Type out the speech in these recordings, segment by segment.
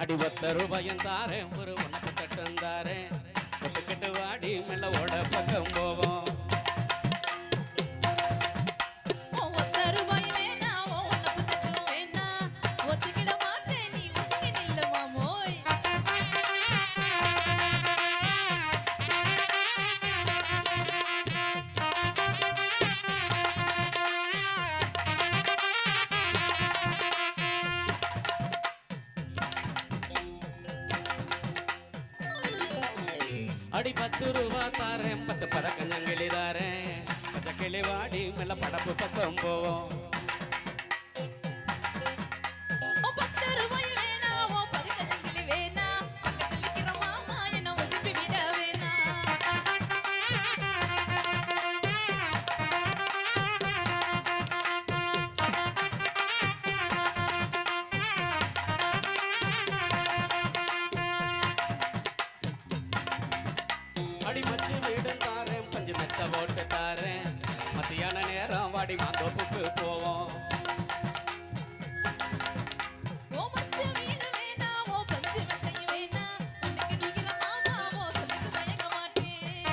அடி ஒத்த ரூபாயும் தாரேன் ஒரு உனக்கு தட்டும் தாரேன் ஒத்துக்கிட்டு வாடி மெல்ல ஓட பக்கம் போவோம். அடி பத்து ரூபா தாரேன் பத்து பறக்கஞ்சங்கிளி தாரேன் பச்சை கிளி வாடி மெல்ல படப்பு பக்கம் போவோம். சொல்லுக்கு மயங்க மாட்டேன்.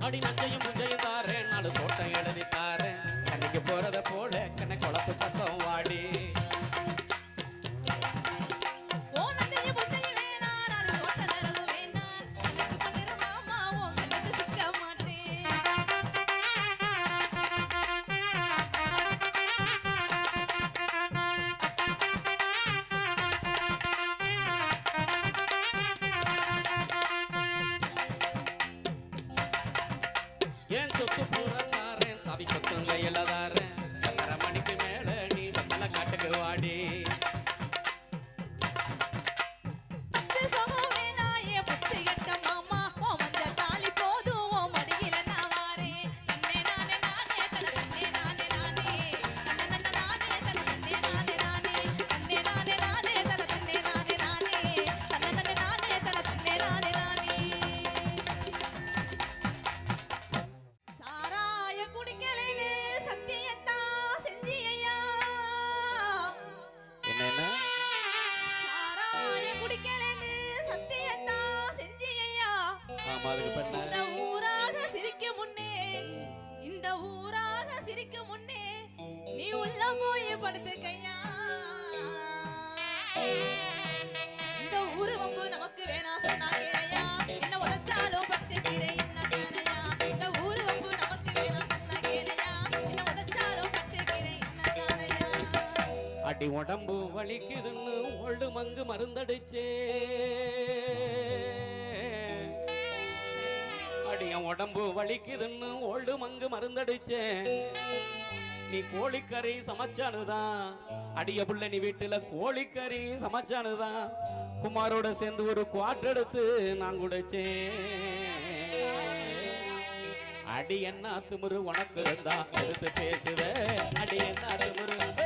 அடி நஞ்சையும் முஞ்சையும் தாரேன் நாலு தோட்டம் எழுதி தாரேன் கண்ணுக்கு போறத போல ஊராக சிரிக்கும் முன்னே நீ உள்ள போய் படுத்துக்கையா? இந்த ஊரு நமக்கு வேணா சொன்னாங்கேயா என்ன என்ன இந்த ஊரு நமக்கு வேணா சொன்னாங்கேயா என்ன உதச்சாலும் படுத்துக்கிறேன் அடி உடம்பு வலிக்குதுன்னு ஒழு மங்கு மருந்தடிச்சே. என் உடம்பு வலிக்குதுன்னு ஓல்டு மங்கு மருந்தடிச்சேன் நீ கோழிக்கறி சமைச்சானுதான். அடிய புள்ள நீ வீட்டுல கோழிக்கறி சமைச்சானுதான். குமாரோட சேர்ந்து ஒரு குவாட் எடுத்து நான் குடிச்சேன் அடி என்ன திமுரு உனக்கு இருந்தா எடுத்து பேசுவ. அடி என்ன திமுரு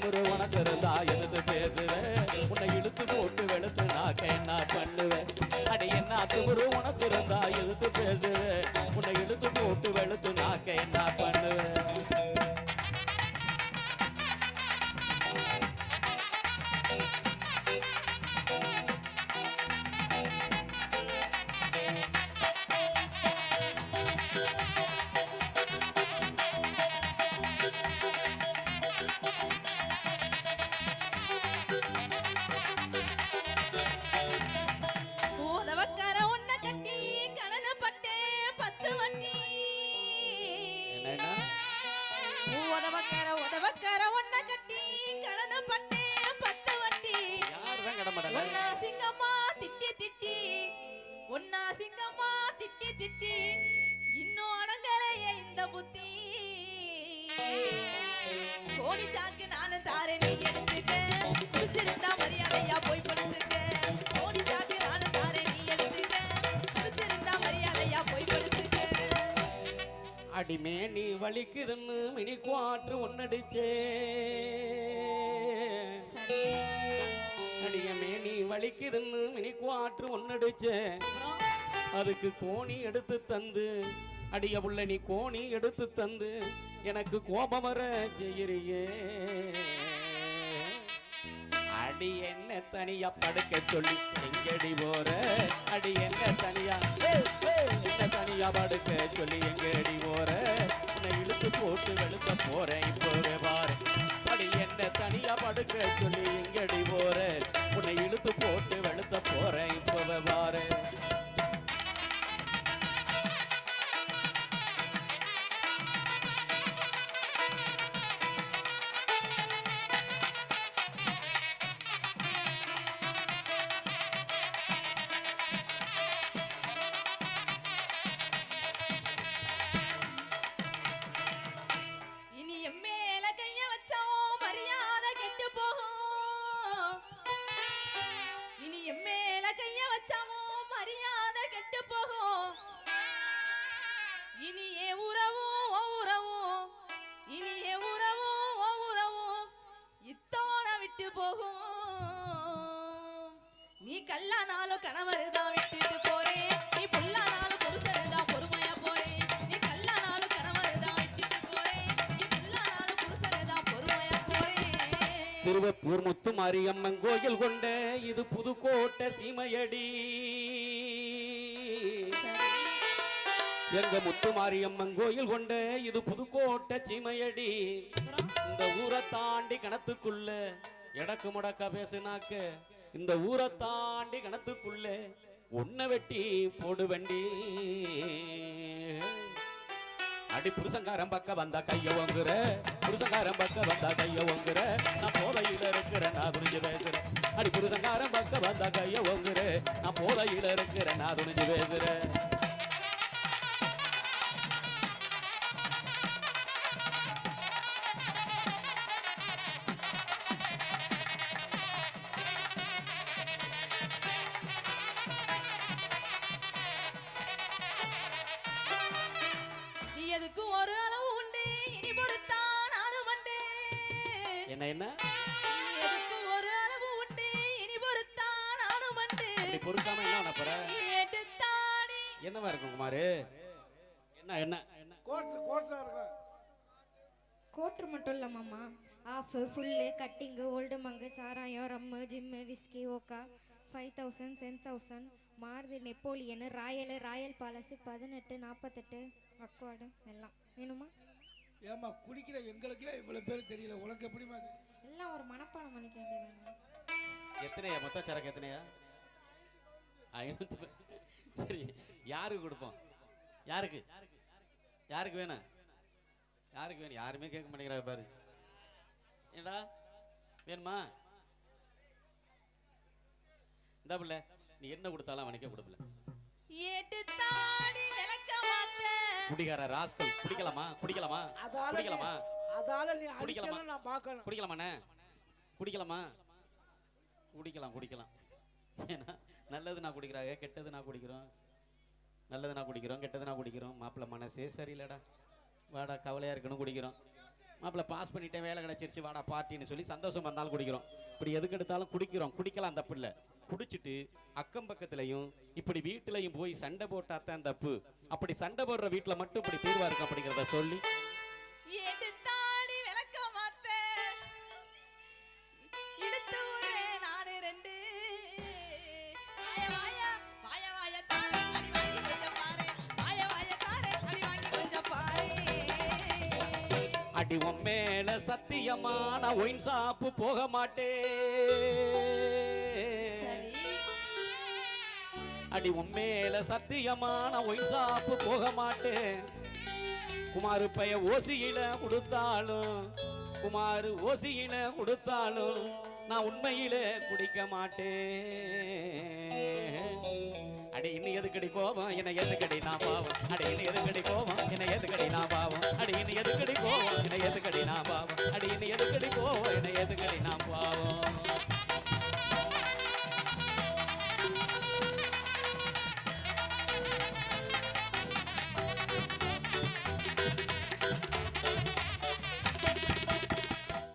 குரு உனக்கு இருந்தா எடுத்து பேசுவேன் உன்னை இழுத்து போட்டு வெளுத்து நாக்க என்ன பண்ணுவேன் அடி என்ன குரு உனக்கு இருந்தா எடுத்து பேசுவேன் உன்னை இழுத்து போட்டு வெளுத்து இந்த புத்தி. கோணி சாக்கு நானும் தாரேன் நீ எடுத்துக்க. பிடிச்சிருந்தா மரியாதையா போய் படுத்துக்க. கோணி சாக்கு நானும் தாரேன் நீ எடுத்துக்க. பிடிச்சிருந்தா மரியாதையா போய் படுத்துக்க. அடிமே நீ வலிக்குதுன்னு மினி குவாற்று ஒன்னடிச்சே. அடியமே நீ வலி வலிக்குதுன்னு மினி குவாட்ரு ஒன்னடிச்சேன் அப்புறம்? அதுக்கு கோணி எடுத்து தந்து அடிய உள்ள நீ கோணி எடுத்து தந்து எனக்கு கோபம் வர செய்யறியே. அடி என்ன தனியா படுக்க சொல்லி எங்கடி போற? அடி என்ன தனியா? என்ன தனியா படுக்க சொல்லி எங்கடி போற? உன்னை இழுத்து போட்டு வெளுத்த போறேன் இப்பவே பாரு. அடி என்ன தனியா படுக்க சொல்லி எங்கடி போற? உன்னை இழுத்து போட்டு வெளுத்த போறேன் இனியே உறவும் உறவும். இனியே உறவும் உறவும். இத்தோட விட்டு போகும். நீ கல்லானாலும் கணவர் தான் விட்டுட்டு போறேன் நீ புல்லானாலும் புருஷன் தான் பொறுமையா போறேன் நீ கல்லானாலும் கணவர் தான் விட்டுட்டு போறேன் நீ புல்லானாலும் புருஷன் தான் பொறுமையா போறேன் திருவப்பூர் முத்து மாரியம்மன் கோயில் கொண்ட இது புதுக்கோட்டை சீமையடி. எங்க முத்து மாரியம்மன் கோயில் கொண்ட இது புதுக்கோட்டை சீமையடி. இந்த ஊரை தாண்டி கணத்துக்குள்ள எடக்கு முடக்கா பேசுனாக்க. இந்த ஊரை தாண்டி கணத்துக்குள்ள ஒன்ன வெட்டி போடு வண்டி அடி புருஷங்காரன் பக்க வந்தா கைய வாங்குற புருஷங்காரன் பக்க வந்தா கைய வாங்குற நான் போதையில இருக்கிறேன் நான் துணிஞ்சு பேசுறேன். அடி புருஷங்காரன் பக்க வந்தா கைய வாங்குற நான் போதையில இருக்கிறேன் நான் துணிஞ்சு பேசுறேன். ஒரு அளவு உண்டு இனி பொறுத்தான் நானும் மண்டு. என்ன என்ன? ஒரு அளவு உண்டு இனி பொறுத்தான் நானும் மண்டு. பொறுக்காம என்ன பண்ண போற? நீ எடுத்தாடி என்னவா இருக்கும் குமாரு? என்ன என்ன கோட்டில் கோட்டில் இருக்கும் கோட்ரு மட்டும் இல்லை மாமா. ஆஃபு ஃபுல்லு கட்டிங்கு ஓல்டு மங்கு சாராயம் ரம்மு ஜிம்மு whisky ஓக்கா five thousand ten thousand Maruti Napoleon royal royal palace பதினெட்டு நாற்பத்தெட்டு அக்வாடு எல்லாம். வேணுமா? ஏம்மா குடிக்கிற எங்களுக்கே இவ்வளோ பேர் தெரியல. உனக்கு எப்படிமா? எல்லாம் ஒரு மனப்பாடம் பண்ணிக்க வேண்டியதானே எத்தனையா? மொத்த சரக்கு எத்தனையா? ஐநூத்தி சரி யாருக்கு கொடுப்போம்? யாருக்கு? யாருக்கு வேணும் யாருக்கு வேணும் யாருமே கேட்க மாட்டேங்கிறாங்க பாரு. ஏடா வேணுமா? இந்த பிள்ளை நீ என்ன கொடுத்தாலும் அவனுக்கே கொடுப்பல. எடுத்தாடி விளக்க மாத்த குடிகார ராஸ்கல் குடிக்கலாமா? குடிக்கலாமா? குடிக்கலாமா? அதால நீ குடிக்கலாமா? நான் பார்க்கணும் குடிக்கலாமாண்ணே குடிக்கலாமா? குடிக்கலாம் குடிக்கலாம். ஏன்னா நல்லது நான் குடிக்கிறாங்க கெட்டது நான் குடிக்கிறோம். நல்லது நான் குடிக்கிறோம் கெட்டது நான் குடிக்கிறோம். மாப்பிள்ளை மனசே சரியில்லடா. வாடா கவலையாக இருக்கணும் குடிக்கிறோம். மாப்பிள்ள பாஸ் பண்ணிட்டேன் வேலை கிடைச்சிருச்சு வாடா பார்ட்டின்னு சொல்லி சந்தோஷம் வந்தாலும் குடிக்கிறோம். இப்படி எதுக்கு எடுத்தாலும் குடிக்கிறோம். குடிக்கலாம் தப்பு இல்லை குடிச்சிட்டு அக்கம் பக்கத்துலையும் இப்படி வீட்டிலையும் போய் சண்டை போட்டாதான் தப்பு அப்படி சண்டை போடுற வீட்டில் மட்டும் இப்படி தீர்வா இருக்கும் அப்படிங்கிறத சொல்லி. நானு ரெண்டு. அடி உன் மேல சத்தியமான ஒயின் சாப்பு போக மாட்டேன் அடி உன் மேல சத்தியமான ஒயின் சாப்பு போக மாட்டேன் குமாரு பைய ஓசியில கொடுத்தாலும் குமாரு ஓசியில கொடுத்தாலும் நான் உண்மையில குடிக்க மாட்டேன் அடி இன்னும் எதுக்கடி கோபம்? என்ன எதுக்கடி நான் பாவம். அடி இன்னும் எதுக்கடி கோபம்? என்ன எதுக்கடி நான் பாவம். அடி இன்னும் எதுக்கடி